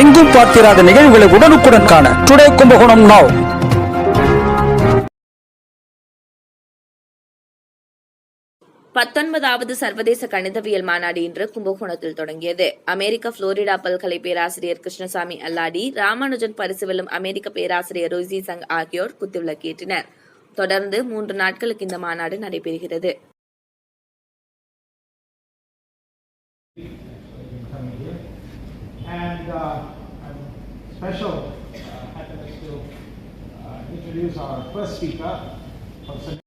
எங்கும் பார்த்திராத நிகழ்வுகளை உடனுக்குடன் காண டுடே கும்பகோணம் நாவ் பத்தொன்பதாவது சர்வதேச கணிதவியல் மாநாடு இன்று கும்பகோணத்தில் தொடங்கியது. அமெரிக்க புளோரிடா பல்கலை பேராசிரியர் கிருஷ்ணசாமி அல்லாடி ராமானுஜன் பரிசு வெல்லும் அமெரிக்க பேராசிரியர் ரோசி சங் ஆகியோர் குத்துவிளக்கேற்றினர். தொடர்ந்து மூன்று நாட்களுக்கு இந்த மாநாடு நடைபெறுகிறது. And uh, I'm special uh, happiness to uh, introduce our first speaker, Professor